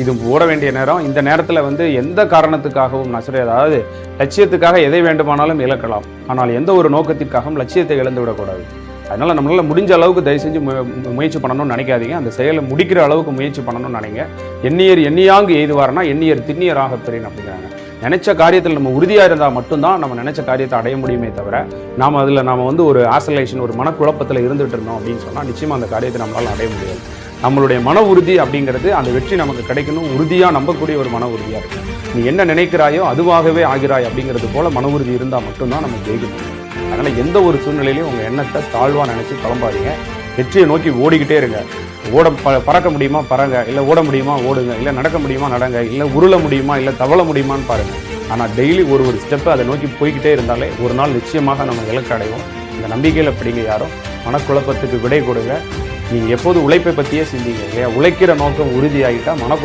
இது ஓட வேண்டிய நேரம். இந்த நேரத்தில் வந்து எந்த காரணத்துக்காகவும் நசுரை அதாவது லட்சியத்துக்காக எதை வேண்டுமானாலும் இழக்கலாம். ஆனால் எந்த ஒரு நோக்கத்திற்காகவும் லட்சியத்தை இழந்து விடக்கூடாது. அதனால் நம்மளால் முடிஞ்ச அளவுக்கு தயவு செஞ்சு முயற்சி பண்ணணும்னு நினைக்காதீங்க. அந்த செயலை முடிக்கிற அளவுக்கு முயற்சி பண்ணணும்னு நினைங்க. எண்ணியர் எண்ணியாங்கு எய்துவார்னா எண்ணியர் திண்ணியராக பெரியன் அப்படிங்கிறாங்க. நினைச்ச காரியத்தில் நம்ம உறுதியாக இருந்தால் மட்டும்தான் நம்ம நினைச்ச காரியத்தை அடைய முடியுமே தவிர நாம் அதில் நாம் வந்து ஒரு ஆசலேஷன் ஒரு மனக்குழப்பத்தில் இருந்துகிட்டு இருந்தோம் அப்படின்னு சொன்னால் நிச்சயமாக அந்த காரியத்தை நம்மளால் அடைய முடியாது. நம்மளுடைய மன உறுதி அப்படிங்கிறது அந்த வெற்றி நமக்கு கிடைக்கணும். உறுதியாக நம்பக்கூடிய ஒரு மன உறுதியாக இருக்கும் நீ என்ன நினைக்கிறாயோ அதுவாகவே ஆகிறாய் அப்படிங்கிறது போல மன உறுதி இருந்தால் மட்டும்தான் நம்ம ஜெயிக்கணும். அதனால் எந்த ஒரு சூழ்நிலையிலையும் உங்கள் எண்ணத்தை தாழ்வாக நினச்சி கிளம்பாதீங்க. வெற்றியை நோக்கி ஓடிக்கிட்டே இருங்க. ஓட ப பறக்க முடியுமா? பறங்க. இல்லை ஓட முடியுமா? ஓடுங்க. இல்லை நடக்க முடியுமா? நடங்க. இல்லை உருள முடியுமா? இல்லை தவள முடியுமான்னு பாருங்கள் ஆனால் டெய்லி ஒரு ஒரு ஸ்டெப்பு அதை நோக்கி போய்கிட்டே இருந்தாலே ஒரு நாள் நிச்சயமாக நம்ம இலக்கு அடைவோம். இந்த நம்பிக்கையில் படிங்க யாரும் மனக்குழப்பத்துக்கு விடை கொடுங்க. நீங்கள் எப்போது உழைப்பை பற்றியே சிந்திங்க இல்லையா? உழைக்கிற நோக்கம் உறுதியாகிட்டா மனக்குழப்பம்